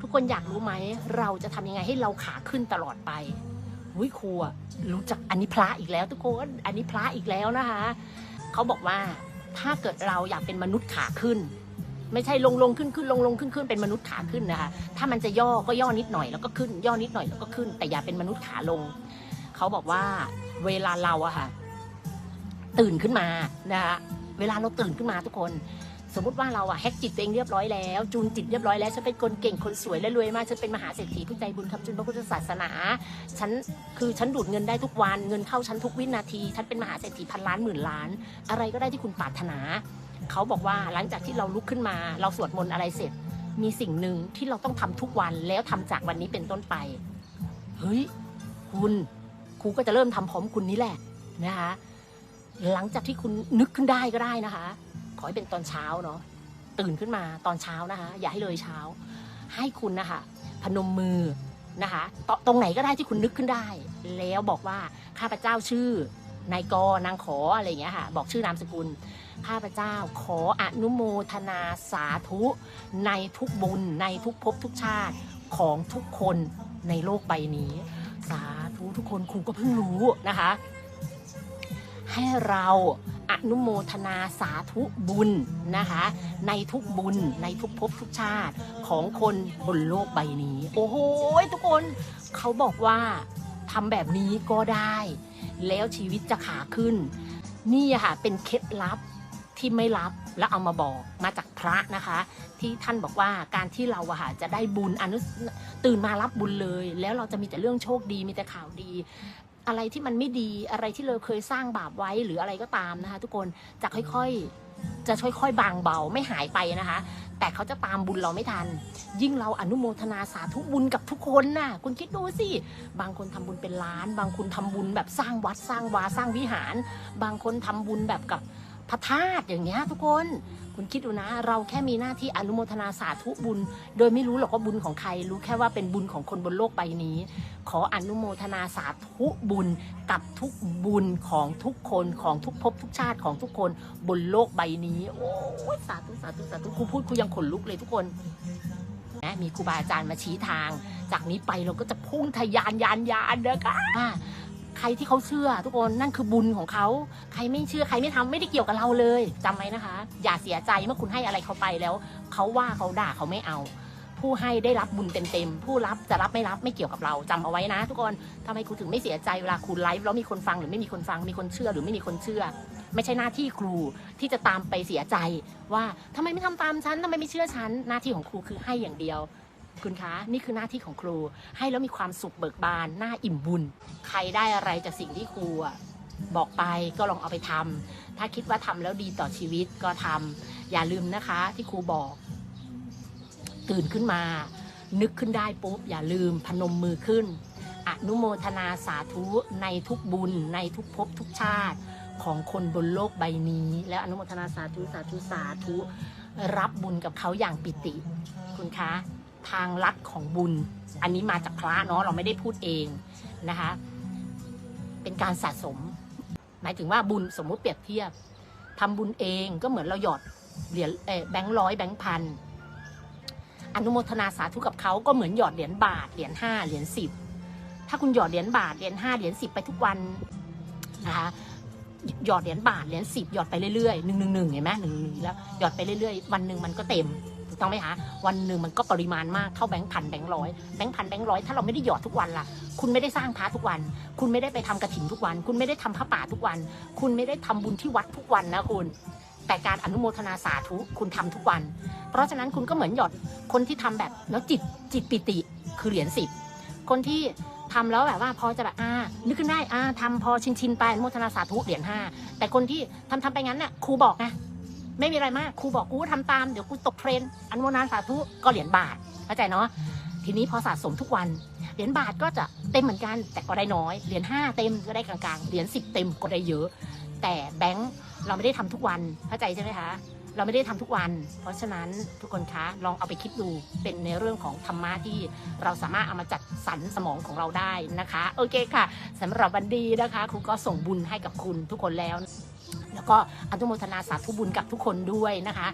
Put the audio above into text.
ทุกคนอยากรู้ไหม เราจะทำยังไงให้เราขาขึ้นตลอดไปหุยครูอะรู้จักอันนี้พระอีกแล้ว ทุกคนอันนี้พระอีกแล้วนะคะเขาบอกว่าถ้าเกิดเราอยากเป็นมนุษย์ขาขึ้น ไม่ใช่ลงลงขึ้นขึ้นลงลงขึ้นขึ้นเป็นมนุษย์ขาขึ้นนะคะถ้ามันจะย่อก็ย่อนิดหน่อยแล้วก็ขึ้น ย่อนิดหน่อยแล้วก็ขึ้น แต่อย่าเป็นมนุษย์ขาลงเขาบอกว่าเวลาเราอะค่ะ ตื่นขึ้นมานะคะเวลาเราตื่นขึ้นมาทุกคน สมมติว่าเราอะแฮกจิตตัวเองเรียบร้อยแล้ว จูนจิตเรียบร้อยแล้วฉันเป็นคนเก่งคนสวยและรวยมากฉันเป็นมหาเศรษฐีผู้ใจบุญคำจุนพระพุทธศาสนาฉันคือฉันดูดเงินได้ทุกวันเงินเข้าฉันทุกวินาทีฉันเป็นมหาเศรษฐีพันล้านหมื่นล้าน อะไรก็ได้ที่คุณปรารถนา เขาบอกว่าหลังจากที่เราลุกขึ้นมา เราสวดมนต์อะไรเสร็จ มีสิ่งหนึ่งที่เราต้องทำทุกวันแล้วทำจากวันนี้เป็นต้นไปเฮ้ยคุณครูก็จะเริ่มทำพร้อมคุณนี่แหละนะคะหลังจากที่คุณนึกขึ้นได้ก็ได้นะคะ ขอให้เป็นตอนเช้าเนาะตื่นขึ้นมาตอนเช้านะคะ อย่าให้เลยเช้า ให้คุณนะคะพนมมือนะคะตตรงไหนก็ได้ที่คุณนึกขึ้นได้ แล้วบอกว่าข้าพเจ้าชื่อนายกนางขออะไรอย่างเงี้ยค่ะ บอกชื่อนามสกุล ข้าพเจ้าขออนุโมทนาสาธุในทุกบุญในทุกภพทุกชาติของทุกคนในโลกใบนี้ สาธุทุกคนครูก็เพิ่งรู้นะคะ ให้เรา อนุโมทนาสาธุบุญนะคะ ในทุกบุญในทุกภพทุกชาติของคนบนโลกใบนี้ โอ้โหทุกคนเขาบอกว่าทำแบบนี้ก็ได้ แล้วชีวิตจะขาขึ้น นี่ค่ะเป็นเคล็ดลับที่ไม่ลับแล้วเอามาบอกมาจากพระนะคะ ที่ท่านบอกว่าการที่เราอะค่ะจะได้บุญอนุตื่นมารับบุญเลย แล้วเราจะมีแต่เรื่องโชคดีมีแต่ข่าวดี อะไรที่มันไม่ดีอะไรที่เราเคยสร้างบาปไว้หรืออะไรก็ตามนะคะ ทุกคนจะค่อยๆ จะค่อยๆบางเบาไม่หายไปนะคะ แต่เขาจะตามบุญเราไม่ทัน ยิ่งเราอนุโมทนาสาธุบุญกับทุกคนน่ะ คุณคิดดูสิ บางคนทำบุญเป็นล้าน บางคนทำบุญแบบสร้างวัดสร้างวาสร้างวิหาร บางคนทำบุญแบบกับ พระธาตุอย่างเงี้ยทุกคน คุณคิดดูนะ เราแค่มีหน้าที่อนุโมทนาสาธุบุญ โดยไม่รู้หรอกว่าบุญของใคร รู้แค่ว่าเป็นบุญของคนบนโลกใบนี้ ขออนุโมทนาสาธุบุญกับทุกบุญของทุกคนของทุกภพทุกชาติของทุกคนบนโลกใบนี้ โอ้ยสาธุสาธุสาธุครูพูดครูยังขนลุกเลยทุกคนนะมีครูบาอาจารย์มาชี้ทาง จากนี้ไปเราก็จะพุ่งทะยานยานยานนะคะอ่า ใครที่เขาเชื่อทุกคนนั่นคือบุญของเขาใครไม่เชื่อใครไม่ทำไม่ได้เกี่ยวกับเราเลยจำไว้นะคะ อย่าเสียใจเมื่อคุณให้อะไรเขาไปแล้วเขาว่าเขาด่าเขาไม่เอา ผู้ให้ได้รับบุญเต็มๆผู้รับจะรับไม่รับไม่เกี่ยวกับเราจำเอาไว้นะ ทุกคนทำไมครูถึงไม่เสียใจเวลาครูไลฟ์แล้วมีคนฟังหรือไม่มีคนฟังมีคนเชื่อหรือไม่มีคนเชื่อ ไม่ใช่หน้าที่ครูที่จะตามไปเสียใจว่าทำไมไม่ทำตามฉันทำไมไม่เชื่อฉันหน้าที่ของครูคือให้อย่างเดียว คุณคะนี่คือหน้าที่ของครูให้แล้วมีความสุขเบิกบานหน้าอิ่มบุญ ใครได้อะไรจากสิ่งที่ครูบอกไปก็ลองเอาไปทำถ้าคิดว่าทำแล้วดีต่อชีวิตก็ทำอย่าลืมนะคะที่ครูบอก ตื่นขึ้นมา นึกขึ้นได้ปุ๊บ อย่าลืมพนมมือขึ้น อนุโมทนาสาธุในทุกบุญ ในทุกภพทุกชาติของคนบนโลกใบนี้ แล้วอนุโมทนาสาธุสาธุสาธุ รับบุญกับเขาอย่างปิติ คุณคะ ทางลัดของบุญ อันนี้มาจากพระเนาะเราไม่ได้พูดเองนะคะ เป็นการสะสม หมายถึงว่าบุญสมมุติเปรียบเทียบทำบุญเองก็เหมือนเราหยอดเหรียญเอ่อแบงค์ร้อยแบงค์พันอนุโมทนาสาธุกับเขาก็เหมือนหยอดเหรียญบาทเหรียญห้าเหรียญสิบถ้าคุณหยอดเหรียญบาทเหรียญห้าเหรียญสิบไปทุกวันนะคะหยอดเหรียญบาทเหรียญสิบหยอดไปเรื่อยๆหนึ่งหนึ่งหนึ่งเห็นไหมหนึ่งหนึ่งแล้วหยอดไปเรื่อยๆ วันหนึ่งมันก็เต็ม ต้องไหมคะวันหนึ่งมันก็ปริมาณมากเท่าแบงค์พันแบงค์ร้อยแบงค์พันแบงค์ร้อยถ้าเราไม่ได้หยอดทุกวันล่ะ คุณไม่ได้สร้างพระทุกวัน คุณไม่ได้ไปทำกระถิ่นทุกวัน คุณไม่ได้ทำพระป่าทุกวัน คุณไม่ได้ทำบุญที่วัดทุกวันนะคุณแต่การอนุโมทนาสาธุคุณทำทุกวัน เพราะฉะนั้นคุณก็เหมือนหยอดคนที่ทำแบบแล้วจิตจิตปิติคือเหรียญสิบคนที่ทำแล้วแบบว่าพอจะแบบอ่านึกขึ้นได้อ่าทำพอชินชินไปอนุโมทนาสาธุเหรียญห้าแต่คนที่ทำทำไปงั้นน่ะครูบอกนะ ไม่มีอะไรมากครูบอกกูทำตามเดี๋ยวกูตกเทรนด์อนุโมทนาสาธุก็เหรียญบาทเข้าใจเนาะทีนี้พอสะสมทุกวันเหรียญบาทก็จะเต็มเหมือนกัน แต่ก็ได้น้อยเหรียญห้าเต็มก็ได้กลางๆเหรียญสิบเต็มก็ได้เยอะ แต่แบงค์เราไม่ได้ทำทุกวันเข้าใจใช่ไหมคะเราไม่ได้ทำทุกวัน เพราะฉะนั้นทุกคนคะลองเอาไปคิดดูเป็นในเรื่องของธรรมะที่เราสามารถเอามาจัดสรรสมองของเราได้นะคะ โอเคค่ะสำหรับวันดีนะคะครูก็ส่งบุญให้กับคุณทุกคนแล้ว แล้วก็อนุโมทนาสาธุบุญกับทุกคนด้วยนะคะ